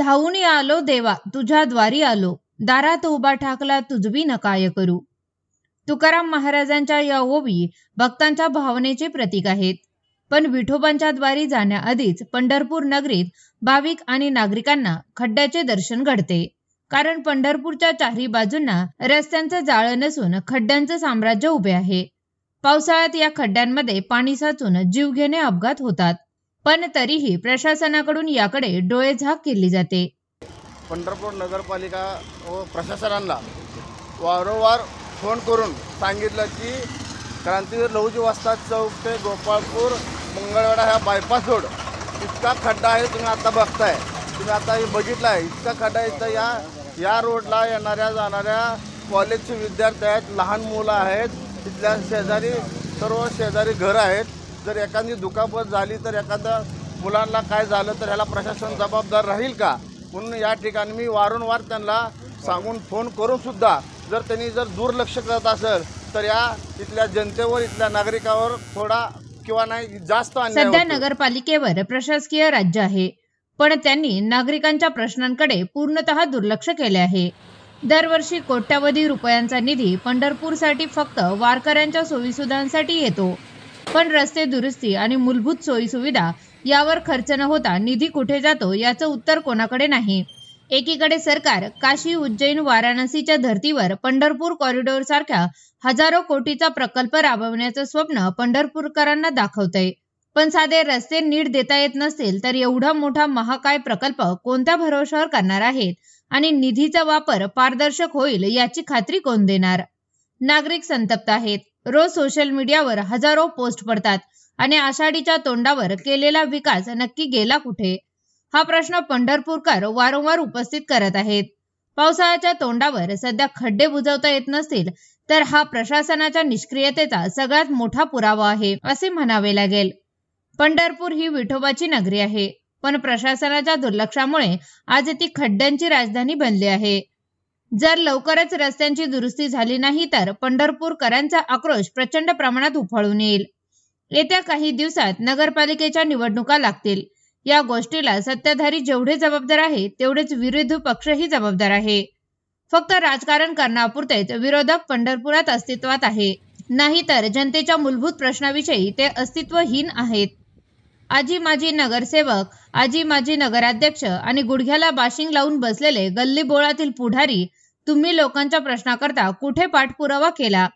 धावून आलो देवा तुझ्या द्वारी आलो. दारात उभा ठाकला तुझवी नकाय करू. तुकाराम महाराजांच्या या ओवी भक्तांच्या भावनेचे प्रतीक आहेत. पण विठोबांच्या द्वारी जाण्याआधीच पंढरपूर नगरीत भाविक आणि नागरिकांना खड्ड्याचे दर्शन घडते. कारण पंढरपूरच्या चारही बाजूंना रस्त्यांचं जाळं नसून खड्ड्यांचं साम्राज्य उभे आहे. पावसाळ्यात या खड्ड्यांमध्ये पाणी साचून जीवघेणे अपघात होतात. पण तरीही प्रशासनाकडून याकडे डोळेझाक केली जाते. पंढरपूर नगरपालिका व प्रशासनाला वारंवार फोन करून सांगितलं की क्रांतीवीर लहुजी वस्ताद चौक ते गोपाळपूर मंगळवेढा ह्या बायपास रोड इतका खड्डा आहे तुम्ही आता बघताय. तुम्ही आता हे बघितलं आहे इतका खड्डा इथं या या रोडला येणाऱ्या जाणाऱ्या कॉलेजचे विद्यार्थी आहेत लहान मुलं आहेत तिथल्या शेजारी सर्व शेजारी घरं आहेत. जर एखादी दुखापत झाली तर एखाद्या मुलांना काय झालं तर ह्याला प्रशासन जबाबदार राहील का? म्हणून या ठिकाणी मी वारंवार त्यांना सांगून फोन करून सुद्धा जर त्यांनी जर दुर्लक्ष करत असेल तर या इथल्या जनतेवर इथल्या नागरिकावर थोडा किंवा नाही जास्त सध्या. नगरपालिकेवर प्रशासकीय राज्य आहे. पण त्यांनी नागरिकांच्या प्रश्नांकडे पूर्णतः दुर्लक्ष केले आहे. दरवर्षी कोट्यावधी रुपयांचा निधी पंढरपूरसाठी फक्त वारकऱ्यांच्या सोयीसुविधांसाठी येतो. पण रस्ते दुरुस्ती आणि मूलभूत सोयीसुविधा यावर खर्च न होता निधी कुठे जातो याचं उत्तर कोणाकडे नाही? एकीकडे सरकार काशी उज्जैन वाराणसीच्या धर्तीवर पंढरपूर कॉरिडॉर सारख्या हजारो कोटीचा प्रकल्प राबवण्याचं स्वप्न पंढरपूरकरांना दाखवतंय. पण साधे रस्ते नीट देता येत नसतील तर एवढा मोठा महाकाय प्रकल्प कोणत्या भरोशावर करणार आहेत? आणि निधीचा वापर पारदर्शक होईल याची खात्री कोण देणार? नागरिक संतप्त आहेत. रोज सोशल मीडियावर हजारो पोस्ट पडतात आणि आषाढीच्या तोंडावर केलेला विकास नक्की गेला कुठे? हा प्रश्न पंढरपूरकर वारंवार उपस्थित करत आहेत. पावसाळ्याच्या तोंडावर सध्या खड्डे बुजवता येत नसतील तर हा प्रशासनाच्या निष्क्रियतेचा सगळ्यात मोठा पुरावा आहे असे म्हणावे लागेल. पंढरपूर ही विठोबाची नगरी आहे पण प्रशासनाच्या दुर्लक्षामुळे आज ती खड्ड्यांची राजधानी बनली आहे. जर लवकरच रस्त्यांची दुरुस्ती झाली नाही तर पंढरपूरकरांचा आक्रोश प्रचंड प्रमाणात उफाळून येईल. येत्या काही दिवसात नगरपालिकेच्या निवडणुका लागतील. या गोष्टीला सत्ताधारी जेवढे जबाबदार आहे तेवढेच विरोधी पक्षही जबाबदार आहे. फक्त राजकारण करण्यापुरतेच विरोधक पंढरपुरात अस्तित्वात आहे. नाहीतर जनतेच्या मूलभूत प्रश्नाविषयी ते अस्तित्वहीन आहेत. आजी माजी नगरसेवक आजी माजी नगराध्यक्ष आणि गुडघ्याला बाशिंग लावून बसलेले गल्ली बोळातील पुढारी तुम्ही लोकांच्या प्रश्नाकरता कुठे पाठपुरावा केला?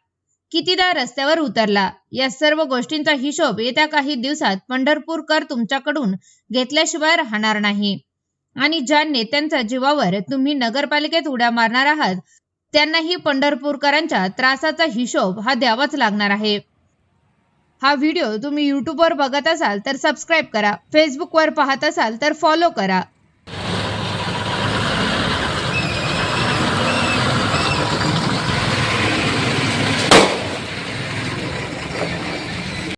कितीदा रस्त्यावर उतरला? या सर्व गोष्टींचा हिशोब येत्या काही दिवसात पंढरपूरकर तुमच्याकडून घेतल्याशिवाय राहणार नाही. आणि ज्या नेत्यांच्या जीवावर तुम्ही नगरपालिकेत उड्या मारणार आहात त्यांनाही पंढरपूरकरांच्या त्रासाचा हिशोब हा द्यावाच लागणार आहे. हा व्हिडिओ तुम्ही यूट्यूबवर बघत असाल तर सबस्क्राईब करा फेसबुकवर पाहत असाल तर फॉलो करा.